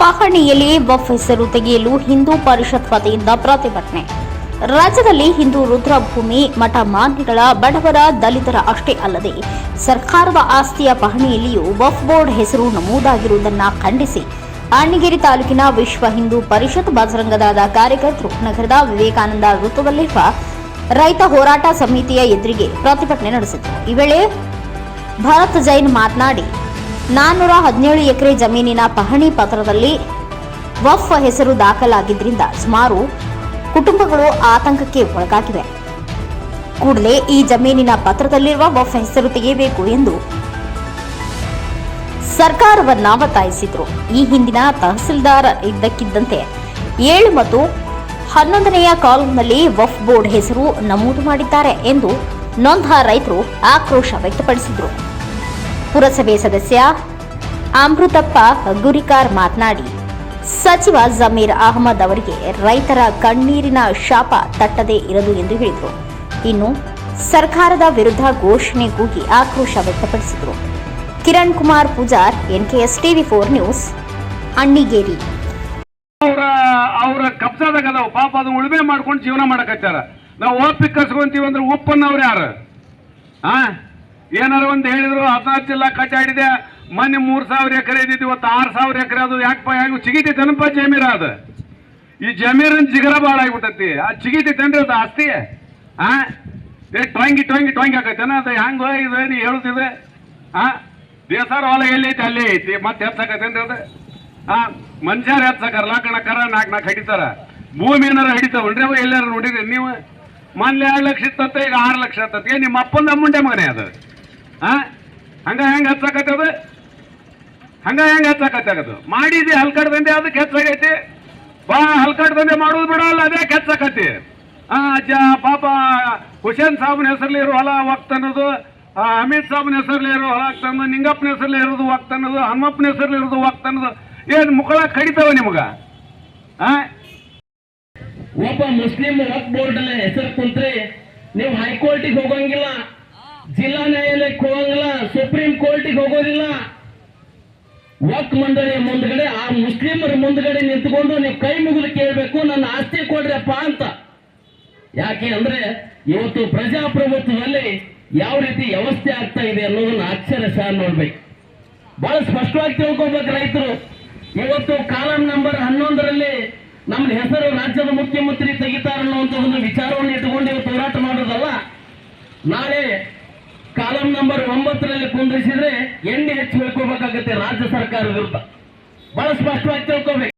ಪಹಣಿಯಲ್ಲಿ ವಫ್ ಹೆಸರು ತೆಗೆಯಲು ಹಿಂದೂ ಪರಿಷತ್ ವತಿಯಿಂದ ಪ್ರತಿಭಟನೆ. ರಾಜ್ಯದಲ್ಲಿ ಹಿಂದೂ ರುದ್ರಭೂಮಿ, ಮಠ ಮಾನ್ಯಗಳ, ಬಡವರ, ದಲಿತರ ಅಷ್ಟೇ ಅಲ್ಲದೆ ಸರ್ಕಾರದ ಆಸ್ತಿಯ ಪಹಣಿಯಲ್ಲಿಯೂ ವಫ್ ಬೋರ್ಡ್ ಹೆಸರು ನಮೂದಾಗಿರುವುದನ್ನು ಖಂಡಿಸಿ. ಅಣ್ಣಗಿರಿ ತಾಲೂಕಿನ ವಿಶ್ವ ಹಿಂದೂ ಪರಿಷತ್ ಬಜರಂಗದಾದ ಕಾರ್ಯಕರ್ತರು ನಗರದ ವಿವೇಕಾನಂದ ವೃತ್ತದಲ್ಲಿರುವ ರೈತ ಹೋರಾಟ ಸಮಿತಿಯ ಎದುರಿಗೆ ಪ್ರತಿಭಟನೆ ನಡೆಸಿದರು. ಈ ವೇಳೆ ಭರತ್ ಜೈನ್ ಮಾತನಾಡಿ ನಾನ್ನೂರ ಹದಿನೇಳು ಎಕರೆ ಜಮೀನಿನ ಪಹಣಿ ಪತ್ರದಲ್ಲಿ ವಫ್ ಹೆಸರು ದಾಖಲಾಗಿದ್ದರಿಂದ ಸುಮಾರು ಕುಟುಂಬಗಳು ಆತಂಕಕ್ಕೆ ಒಳಗಾಗಿವೆ. ಕೂಡಲೇ ಈ ಜಮೀನಿನ ಪತ್ರದಲ್ಲಿರುವ ವಫ್ ಹೆಸರು ತೆಗೆಯಬೇಕು ಎಂದು ಸರ್ಕಾರವನ್ನ ಒತ್ತಾಯಿಸಿದ್ರು. ಈ ಹಿಂದಿನ ತಹಸೀಲ್ದಾರ್ ಇದ್ದಕ್ಕಿದ್ದಂತೆ ಏಳು ಮತ್ತು ಹನ್ನೊಂದನೆಯ ಕಾಲಂನಲ್ಲಿ ವಫ್ ಬೋರ್ಡ್ ಹೆಸರು ನಮೂದು ಮಾಡಿದ್ದಾರೆ ಎಂದು ನೊಂದ ರೈತರು ಆಕ್ರೋಶ ವ್ಯಕ್ತಪಡಿಸಿದರು. ಪುರಸಭೆ ಸದಸ್ಯ ಅಮೃತಪ್ಪ ಗುರಿಕಾರ್ ಮಾತನಾಡಿ, ಸಚಿವ ಜಮೀರ್ ಅಹಮದ್ ಅವರಿಗೆ ರೈತರ ಕಣ್ಣೀರಿನ ಶಾಪ ತಟ್ಟದೇ ಇರದು ಎಂದು ಹೇಳಿದರು. ಇನ್ನು ಸರ್ಕಾರದ ವಿರುದ್ಧ ಘೋಷಣೆ ಕೂಗಿ ಆಕ್ರೋಶ ವ್ಯಕ್ತಪಡಿಸಿದರು. Kiran Kumar Pujar, NKS TV four news, Annigeri. ಅವರ, ಅವ್ರ ಕಬ್ಜಾದಾಗ ಅದಾವ ಪಾಪ ಅದನ್ನ ಉಳುಮೆ ಮಾಡ್ಕೊಂಡು ಜೀವನ ಮಾಡಕತ್ತಾರ ನಾವು ಒಪ್ಪಿ ಕಸ್ಕೊಂತೀವಿ ಅಂದ್ರೆ ಉಪ್ಪನ್ನವ್ರು ಯಾರು? ಆ? ಏನಾರ ಒಂದು ಹೇಳಿದ್ರು ಹದಿನಾರು ಜಿಲ್ಲಾ ಕಟ್ಟಾಡಿದೆ. ಮೊನ್ನೆ ಮೂರು ಸಾವಿರ ಎಕರೆ ಇದ್ದಿದ್ದು, ಇವತ್ತು ಆರು ಸಾವಿರ ಎಕರೆ ಅದು ಯಾಕಪ್ಪ, ಹೆಂಗ್ ತನಪ ಜಮೀರ ಅದು? ಈ ಜಮೀರನ್ ಜಿಗರ ಭಾಳ ಆಗಿಬಿಟ್ಟತಿ. ಆ ಚಿಗಿತೈತೇನ್ರಿ ಅದು ಆಸ್ತಿ? ಆ? ಏ ಟೊಂಗಿ ಟೊಂಗಿ ಟೊಂಗಿ ಆಕೈತೇನ ಅದು ಹೆಂಗ ಇದು ನೀ ಹೇಳುತ್ತಿದೆ ಆ? ದೇಸಾರ ಹೊಲ ಎಲ್ಲಿ ಐತಿ, ಅಲ್ಲೇ ಐತಿ. ಮತ್ತೆ ಹೆಚ್ಚಾಕೈತೇನ್ರಿ ಅದು? ಆ? ಮನುಷ್ಯರು ಹೆಚ್ಚಾಕರ ಲಾಕಣ ಕರ ನಾಲ್ಕು ನಾಲ್ಕು ಹಿಡಿತಾರ. ಭೂಮಿ ಏನಾರ ಹಿಡಿತಾವಲ್ರಿ ಅವ? ಎಲ್ಲಾರು ನೋಡಿರಿ ನೀವು? ಮೊನ್ನೆ ಎರಡು ಲಕ್ಷ ಇತ್ತ ಈಗ ಆರು ಲಕ್ಷ ಇರ್ತತಿ ನಿಮ್ಮ ಅಪ್ಪಂದ ಮುಂಡೆ ಮಗನೇ ಅದು. ಆ? ಹಂಗ ಹೆಂಗ ಹೆಚ್ಚಾಕತ್ತದ ಹಂಗ ಹೆಂಗ ಹೆಚ್ಚಾಕತ್ತಾಗದು ಮಾಡಿದಿ ಹಲ್ಕಡ್ ದಂಧೆ ಅದಕ್ಕೆ ಹೆಚ್ಚಾಗೈತಿ ಬಾ ಹಲ್ಕಡ್ ದಂಧೆ ಬಿಡ ಅಲ್ಲ ಅದೇ ಹೆಚ್ಚಾಕತಿ ಆ ಅಜ್ಜ ಪಾಪ ಹುಸೇನ್ ಸಾಬ್ನ ಹೆಸರಲ್ಲಿ ಇರೋ ಹೊಲ ಆ, ಅಮಿತ್ ಸಾಬ್ನ ಹೆಸರಲ್ಲಿ ಇರೋ ಹೊಲ ಅನ್ನೋದು ನಿಂಗಪ್ಪನ ಹೆಸರಲ್ಲಿ ಇರೋದು ಅನ್ನೋದು ಹನುಮಪ್ಪನ ಹೆಸರಲ್ಲಿ ಇರೋದು ಅನ್ನೋದು ಏನ್ ಮುಖಳ ಕಡಿತಾವ ನಿಮಗ? ಆ? ಒಬ್ಬ ಮುಸ್ಲಿಂ ವಕ್ ಬೋರ್ಡ್ ಅಲ್ಲಿ ಹೆಸರು ಕುಂತ್ರಿ ನೀವು ಹೈಕೋರ್ಟಿಗೆ ಹೋಗಂಗಿಲ್ಲ. ಜಿಲ್ಲಾ ನ್ಯಾಯಾಲಯಕ್ಕೆ ಹೋಗಂಗಿಲ್ಲ, ಸುಪ್ರೀಂ ಕೋರ್ಟಿಗೆ ಹೋಗೋದಿಲ್ಲ. ವಕ್ ಮಂಡಳಿಯ ಮುಂದ್ಗಡೆ, ಆ ಮುಸ್ಲಿಮರ ಮುಂದ್ಗಡೆ ನಿಂತ್ಕೊಂಡು ನೀವು ಕೈ ಮುಗಿದು ಕೇಳಬೇಕು, ನನ್ನ ಆಸ್ತಿ ಕೊಡ್ರಪ್ಪ ಅಂತ. ಯಾಕೆ ಅಂದ್ರೆ, ಇವತ್ತು ಪ್ರಜಾಪ್ರಭುತ್ವದಲ್ಲಿ ಯಾವ ರೀತಿ ವ್ಯವಸ್ಥೆ ಆಗ್ತಾ ಇದೆ ಅನ್ನೋದನ್ನ ಅಕ್ಷರ ಸಹ ನೋಡ್ಬೇಕು. ಬಹಳ ಸ್ಪಷ್ಟವಾಗಿ ತಿಳ್ಕೊಬೇಕು ರೈತರು. ಇವತ್ತು ಕಾಲಂ ನಂಬರ್ ಹನ್ನೊಂದರಲ್ಲಿ ನಮ್ಮ ಹೆಸರು ರಾಜ್ಯದ ಮುಖ್ಯಮಂತ್ರಿ ತೆಗಿತಾರೆ ಅನ್ನುವಂಥ ಒಂದು ವಿಚಾರವನ್ನು ಇಟ್ಟುಕೊಂಡು ಇವತ್ತು ಹೋರಾಟ ಮಾಡೋದಲ್ಲ. ನಾಳೆ ನಂಬರ್ ಒಂಬತ್ತರಲ್ಲಿ ಕುಂಡ್ರಿಸಿದ್ರೆ ಎಣ್ಣೆ ಹೆಚ್ಚು ಹೇಳ್ಕೋಬೇಕಾಗತ್ತೆ ರಾಜ್ಯ ಸರ್ಕಾರ ವಿರುದ್ಧ. ಬಹಳ ಸ್ಪಷ್ಟವಾಗಿ ತಿಳ್ಕೊಬೇಕು.